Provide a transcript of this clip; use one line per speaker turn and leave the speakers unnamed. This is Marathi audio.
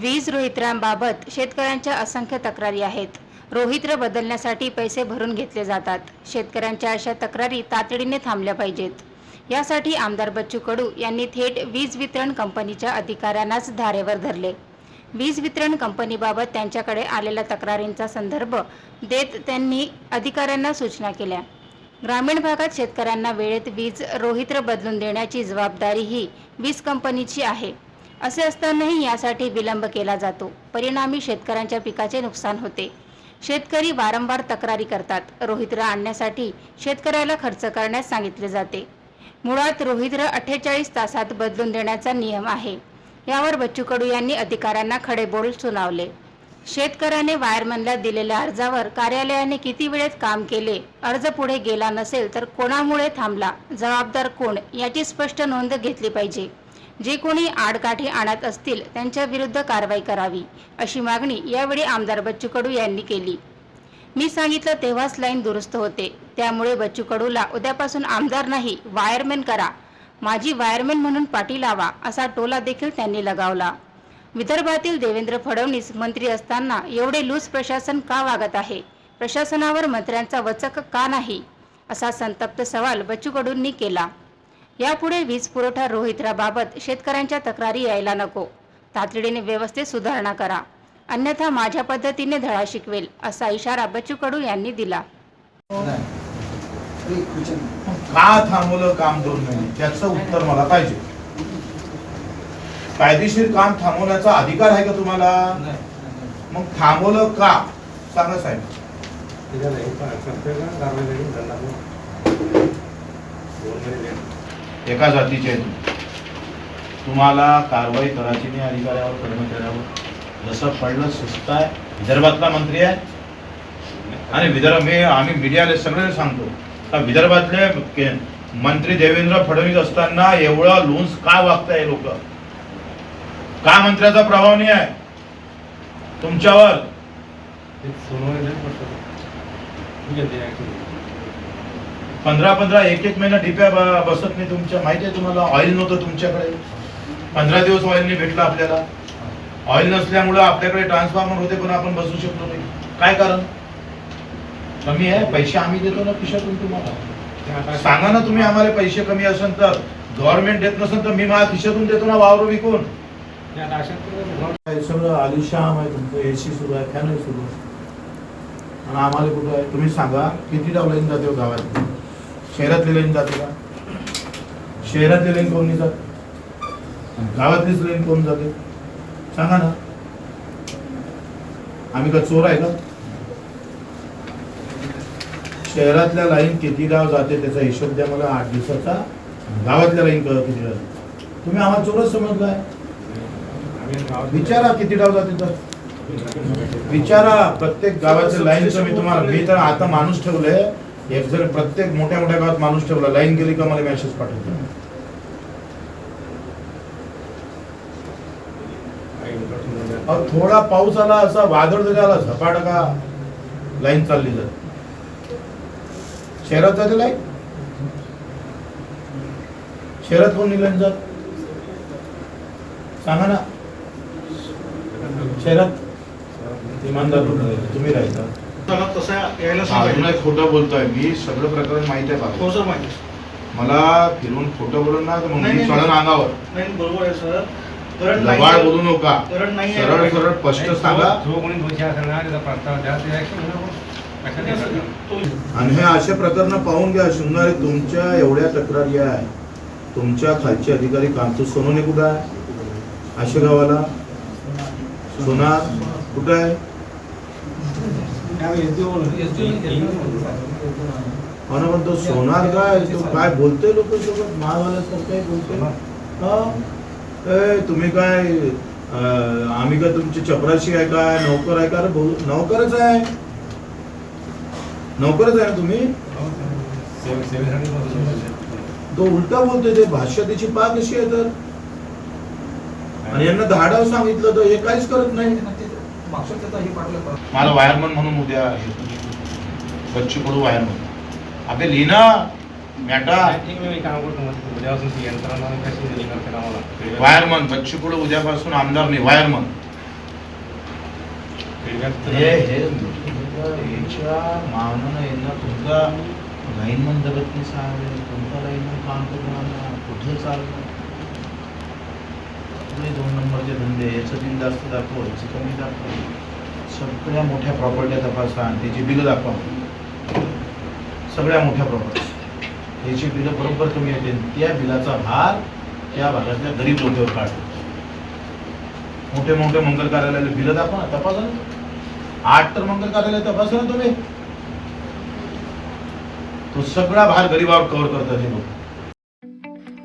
वीज रोहित्रांबाबत शेतकऱ्यांच्या असंख्य तक्रारी आहेत. रोहित्र बदलण्यासाठी पैसे भरून घेतले जातात. शेतकऱ्यांच्या अशा तक्रारी तातडीने थांबल्या पाहिजेत. यासाठी आमदार बच्चू कडू यांनी थेट वीज वितरण कंपनीच्या अधिकाऱ्यांनाच धारेवर धरले. वीज वितरण कंपनीबाबत त्यांच्याकडे आलेल्या तक्रारींचा संदर्भ देत त्यांनी अधिकाऱ्यांना सूचना केल्या. ग्रामीण भागात शेतकऱ्यांना वेळेत वीज रोहित्र बदलून देण्याची जबाबदारी ही वीज कंपनीची आहे. असे असतानाही यासाठी विलंब केला जातो. परिणामी शेतकऱ्यांच्या पिकाचे नुकसान होते. शेतकरी वारंवार तक्रारी करतात. रोहित्र आणण्यासाठी शेतकऱ्याला खर्च करण्यास सांगितले जाते. मुळात रोहित्र अठ्ठेचाळीस तासात बदलून देण्याचा नियम आहे. यावर बच्चू कडू यांनी अधिकाऱ्यांना खडे बोल सुनावले. शेतकऱ्याने वायरमनला दिलेल्या अर्जावर कार्यालयाने किती वेळेत काम केले अर्ज पुढे गेला नसेल तर कोणामुळे थांबला जबाबदार कोण याची स्पष्ट नोंद घेतली पाहिजे. जे कोणी आडकाठी आणत असतील त्यांच्या विरुद्ध कारवाई करावी अशी मागणी यावेळी आमदार बच्चू कडू यांनी केली. मी सांगितलं तेव्हाच लाईन दुरुस्त होते. त्यामुळे बच्चू कडूला उद्यापासून आमदार नाही वायरमॅन करा. माझी वायरमॅन म्हणून पाठी लावा असा टोला देखील त्यांनी लगावला. विदर्भातील देवेंद्र फडणवीस मंत्री असताना एवढे लूज प्रशासन का वागत आहे? प्रशासनावर मंत्र्यांचा वचक का नाही? असा संतप्त सवाल बच्चू कडूंनी केला. यापुढे वीज पुरवठा रोहित्राबाबत शेतकऱ्यांच्या तक्रारी यायला नको. तातडीने व्यवस्थेत सुधारणा करा. अन्यथा माझ्या पद्धतीने धडा शिकवेल असा इशारा बच्चू कडू यांनी दिला.
का थांबवलं काम दोन महिने? त्याचं उत्तर मला पाहिजे. कायदेशीर काम थांबवण्याचा अधिकार आहे का तुम्हाला? मग थांबवलं का? सांगा साहेब. एका जातीचे आहे तुम्हाला कारवाई करायची नाही अधिकाऱ्यावर कर्मचाऱ्यावर. जसं पडलं सुस्त आहे. विदर्भातला मंत्री आहे. आणि विदर्भ मी आम्ही मीडियाला सगळे सांगतो का विदर्भातले के- मंत्री देवेंद्र फडणवीस असताना एवढा लोन्स का वागताय लोक? का मंत्र्याचा प्रभाव नाही आहे? तुमच्यावर. पंधरा पंधरा एक एक महिना डिप्या ब- बसत नाही तुमच्या. माहिती आहे तुम्हाला ऑइल नव्हतं तुमच्याकडे. पंधरा दिवस ऑइलने भेटला भेटलं आपल्याला. ऑइल नसल्यामुळं आपल्याकडे ट्रान्सफॉर्मर होते पण आपण बसू शकलो नाही. काय कारण? कमी आहे. पैसे आम्ही देतो ना खिशातून तुम्हाला. सांगा ना तुम्ही आम्हाला पैसे कमी असेल तर. गव्हर्नमेंट देत नसेल तर मी माझ्या खिशातून देतो ना वावर विकून. सगळं आलिशाम आहे तुमचं. एसी सुरू आहे फॅन सुरू आहे. आणि आम्हाला कुठं आहे? तुम्ही सांगा किती डाव जाते गावात? शहरातली लाईन जाते का? शहरातली लाईन कोण नाही जात गावातलीच लाईन कोण जाते? सांगा ना. आम्ही का चोर आहे का? शहरातल्या लाईन किती गाव जाते त्याचा हिशोब द्या मला. आठ दिवसाचा. गावातल्या लाईन किती जाते. तुम्ही आम्हाला चोरच समजलाय. विचारा किती डाव जाते तर. विचारा. प्रत्येक गावाच्या लाईन मी तुम्हाला. मी तर आता माणूस ठेवलंय. एक जर प्रत्येक मोठ्या मोठ्या गावात माणूस ठेवला लाईन गेली का मला मेसेज पाठवतो? अहो, थोडा पाऊस आला असा वादळ जरी आला झपाट का लाईन चालली जाते? शहरात जाते लाईन? शहरात कोण लाईन जात? सांगा ना. शहरात? इमानदार लोक तुम्ही राहायचा
तसं यायला
एक खोटं बोलतोय. मी सगळं प्रकरण माहिती आहे
हो सर माहिती
मला फिरून खोटं बोलून ना तर मग
नाही,
मी
नाही,
चढण
नाही.
अंगावर.
नाही बरोबर आहे सर. करंट नाही
लबाड बोलू नका.
करंट नाही आहे.
सरळ सरळ स्पष्ट सांगा.
जो कोणी दोषी असेल ना त्याचा प्रस्ताव द्या. ते action घेऊ आपण. action
नाही,
घेऊ.
सर. तो-
आणि हे असे प्रकरण पाहून घ्या शृंगारी तुमच्या एवढ्या तक्रारी आहे तुमच्या खालचे अधिकारी कांतू सोनोने कुठं आहे? आशेगावाला सोनार? कुठं आहे? आणि म्हणतो सोनार काय तो काय बोलतोय लोक सोबत काय बोलतोय? हा? तुम्ही काय आम्ही काय तुमची चपराशी आहे काय? नोकर आहे का? नोकरच आहे. नोकरच आहे ना तुम्ही. तो उलटा बोलतोय ते भाषा त्याची पा कशी आहे तर? आणि यांना धाडाव सांगितलं तर हे काहीच करत नाही. मला वायरमन म्हणून उद्या बच्चू कडू वायरमन आपले लिहिना मॅटा. वायरमन बच्चू कडू उद्यापासून आमदार नाही वायरमन हे हे याच्या मावनानं यांना तुमचा लाईनमन जगत नाही सांगेल तुमचा लाईनमन काम करून कुठे चाललं पुढे दोन नंबरचे धंदे याचं बिल जास्त दाखव याचं कमी दाखव. सगळ्या मोठ्या प्रॉपर्ट्या तपासा आणि त्याची बिलं दाखवा. सगळ्या मोठ्या प्रॉपर्टी याची बिलं बरोबर कमी येते. त्या बिलाचा भार त्या भागातल्या गरीब लोकांवर काढतो मोठे मोठे मंगल कार्यालयाला बिलं दाखवा ना तपासा ना. आठ तर मंगल कार्यालय तपासा ना तुम्ही. तो सगळा भार गरीबावर कव्हर करतात हे लोक.